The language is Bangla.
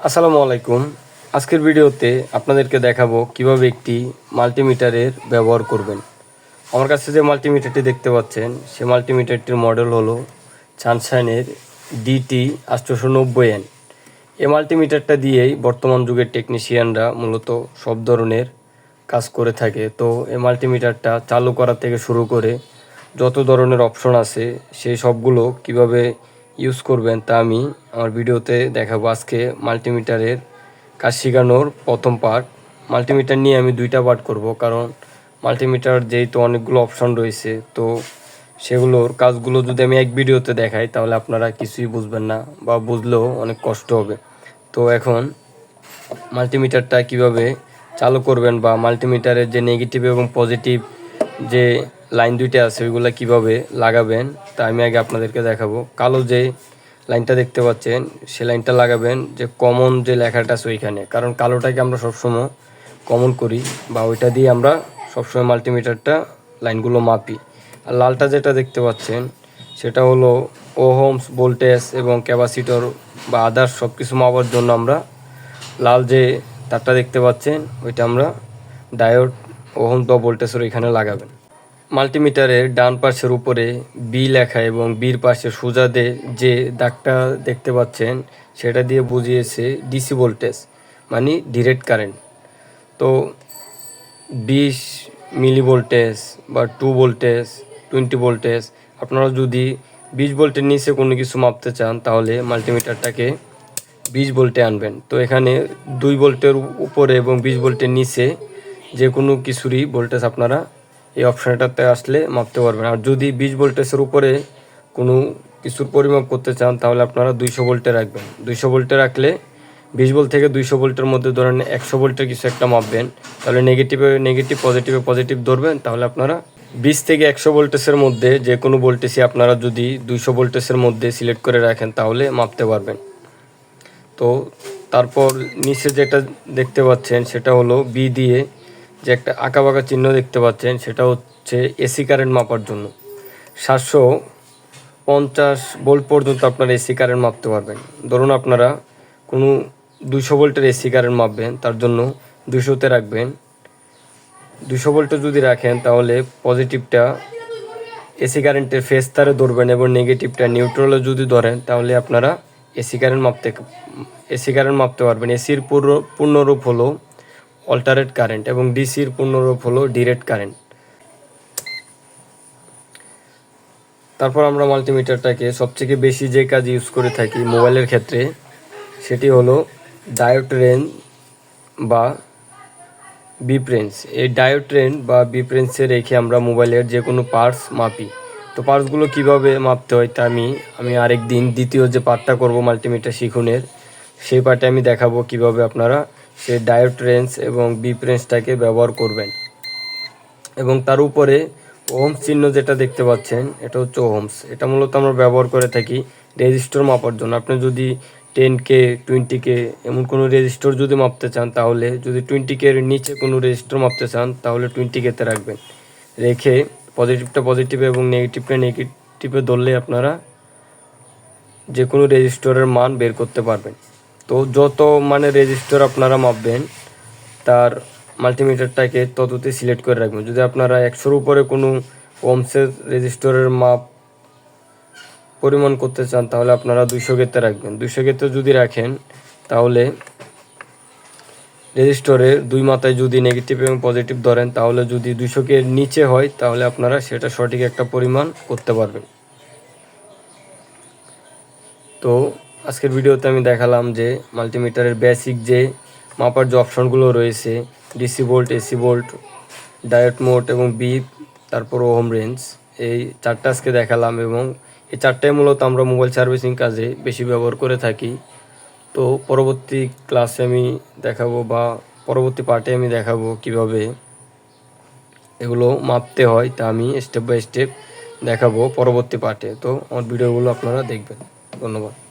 আসসালামু আলাইকুম। আজকের ভিডিওতে আপনাদেরকে দেখাবো কীভাবে একটি মাল্টিমিটারের ব্যবহার করবেন। আমার কাছে যে মাল্টিমিটারটি দেখতে পাচ্ছেন, সে মাল্টিমিটারটির মডেল হলো সানশাইনের ডিটি আটশোশো নব্বই এন এই মাল্টিমিটারটা দিয়েই বর্তমান যুগের টেকনিশিয়ানরা মূলত সব ধরনের কাজ করে থাকে। তো এই মাল্টিমিটারটা চালু করা থেকে শুরু করে যত ধরনের অপশন আছে সেই সবগুলো কীভাবে ইউজ করবেন তা আমি আমার ভিডিওতে দেখাবো আজকে মাল্টিমিটারের কাজ শেখানোর প্রথম পার্ট মাল্টিমিটার নিয়ে আমি দুইটা পার্ট করব, কারণ মাল্টিমিটার যেহেতু অনেকগুলো অপশন রয়েছে, তো সেগুলোর কাজগুলো যদি আমি এক ভিডিওতে দেখাই, তাহলে আপনারা কিছুই বুঝবেন না বা বুঝলেও অনেক কষ্ট হবে। তো এখন মাল্টিমিটারটা কীভাবে চালু করবেন বা মাল্টিমিটারের যে নেগেটিভ এবং পজিটিভ যে লাইন দুইটা আছে, ওইগুলো কীভাবে লাগাবেন তা আমি আগে আপনাদেরকে দেখাবো। কালো যে লাইনটা দেখতে পাচ্ছেন, সে লাইনটা লাগাবেন যে কমন যে লেখাটা আছে ওইখানে। কারণ কালোটাকে আমরা সবসময় কমন করি বা ওইটা দিয়ে আমরা সবসময় মাল্টিমিটারটা লাইনগুলো মাপি। আর লালটা যেটা দেখতে পাচ্ছেন, সেটা হলো ওহোমস ভোল্টেজ এবং ক্যাপাসিটর বা আদার্স সব কিছু মাপার জন্য আমরা লাল যে তারটা দেখতে পাচ্ছেন, ওইটা আমরা ডায়োড ওহম বা ভোল্টেজের এখানে লাগাবেন। মাল্টিমিটারের ডান পাশের উপরে বি লেখা এবং বির পাশে সোজাতে যে দাগটা দেখতে পাচ্ছেন, সেটা দিয়ে বুঝিয়েছে ডিসি ভোল্টেজ মানে ডিরেক্ট কারেন্ট তো বিশ মিলি ভোল্টেজ বা টু ভোল্টেজ টোয়েন্টি ভোল্টেজ আপনারা যদি বিশ ভোল্টের নিচে কোনো কিছু মাপতে চান, তাহলে মাল্টিমিটারটাকে বিশ ভোল্টে আনবেন। তো এখানে দুই ভোল্টের উপরে এবং বিশ ভোল্টের নিচে যে কোনো কিছুরই ভোল্টেজ আপনারা এই অপশানটাতে আসলে মাপতে পারবেন। আর যদি বিশ ভোল্টেজের উপরে কোনো কিছুর পরিমাপ করতে চান, তাহলে আপনারা দুইশো ভোল্টে রাখবেন। দুইশো ভোল্টে রাখলে বিশ ভোল্ট থেকে দুইশো ভোল্টের মধ্যে ধরেন একশো ভোল্টের কিছু একটা মাপবেন। তাহলে নেগেটিভে নেগেটিভ পজিটিভে পজিটিভ ধরবেন। তাহলে আপনারা বিশ থেকে একশো ভোল্টেজের মধ্যে যে কোনো ভোল্টেজই আপনারা যদি দুইশো ভোল্টেজের মধ্যে সিলেক্ট করে রাখেন, তাহলে মাপতে পারবেন। তো তারপর নিচে যেটা দেখতে পাচ্ছেন, সেটা হলো বি দিয়ে যে একটা আঁকা বাঁকা চিহ্ন দেখতে পাচ্ছেন, সেটা হচ্ছে এসি কারেন্ট মাপার জন্য। সাতশো পঞ্চাশ ভোল্ট পর্যন্ত আপনারা এসি কারেন্ট মাপতে পারবেন। ধরুন আপনারা কোনো দুশো ভোল্টের এসি কারেন্ট মাপবেন, তার জন্য দুশোতে রাখবেন। দুশো ভোল্টে যদি রাখেন, তাহলে পজিটিভটা এসি কারেন্টের ফেস তারে ধরবেন এবং নেগেটিভটা নিউট্রালে যদি ধরেন, তাহলে আপনারা এসি কারেন্ট মাপতে, এসি কারেন্ট মাপতে পারবেন। এসির পূর্ণ পূর্ণরূপ হলো অল্টারেট কারেন্ট এবং ডিসির পূর্ণরূপ হলো ডিরেক্ট কারেন্ট তারপর আমরা মাল্টিমিটারটাকে সবথেকে বেশি যে কাজ ইউজ করে থাকি মোবাইলের ক্ষেত্রে, সেটি হলো ডায়োড রেঞ্জ বা বিপ্রেন্স এই ডায়োড ট্রেন বা বিপ্রেন্সে রেখে আমরা মোবাইলের যে কোনো পার্টস মাপি। তো পার্টসগুলো কীভাবে মাপতে হয় তা আমি আমি আরেক দিন দ্বিতীয় যে পার্টটা করব মাল্টিমিটার শিখুনের, সেই পার্টে আমি দেখাবো কীভাবে আপনারা সেই ডায়োড রেঞ্জ এবং বিপ্রেন্সটাকে ব্যবহার করবেন। এবং তার উপরে ওহমস চিহ্ন যেটা দেখতে পাচ্ছেন, এটা হচ্ছে ওহমস। এটা মূলত আমরা ব্যবহার করে থাকি রেজিস্টর মাপার জন্য। আপনি যদি টেন কে টোয়েন্টি কে এমন কোনো রেজিস্টর যদি মাপতে চান, তাহলে যদি টোয়েন্টি কে নিচে কোনো রেজিস্টর মাপতে চান, তাহলে টোয়েন্টি কেতে রাখবেন। রেখে পজিটিভটা পজিটিভ এবং নেগেটিভটা নেগেটিভে ধরলে আপনারা যে কোনো রেজিস্টরের মান বের করতে পারবেন। তো যত মানে রেজিস্টার আপনারা মাপবেন, তার মাল্টিমিটারটাকে তততে সিলেক্ট করে রাখবেন। যদি আপনারা একশোর উপরে কোনো ওমসের রেজিস্টরের মাপ পরিমাণ করতে চান, তাহলে আপনারা দুইশো গেতে রাখবেন। দুইশো গেতে যদি রাখেন, তাহলে রেজিস্টরের দুই মাথায় যদি নেগেটিভ এবং পজিটিভ ধরেন, তাহলে যদি দুইশো কে নিচে হয়, তাহলে আপনারা সেটা সঠিক একটা পরিমাণ করতে পারবেন। তো আজকের ভিডিওতে আমি দেখালাম যে মাল্টিমিটারের বেসিক যে মাপার যে অপশনগুলো রয়েছে DC volt AC volt diode mode এবং বিপ তারপর ওহম রেঞ্জ এই চারটা আজকে দেখালাম এবং এই চারটাই মূলত আমরা মোবাইল সার্ভিসিং কাজে বেশি ব্যবহার করে থাকি। তো পরবর্তী ক্লাসে আমি দেখাবো বা পরবর্তী পার্টে আমি দেখাবো কীভাবে এগুলো মাপতে হয়, তা আমি স্টেপ বাই স্টেপ দেখাবো পরবর্তী পার্টে তো আমার ভিডিওগুলো আপনারা দেখবেন। ধন্যবাদ।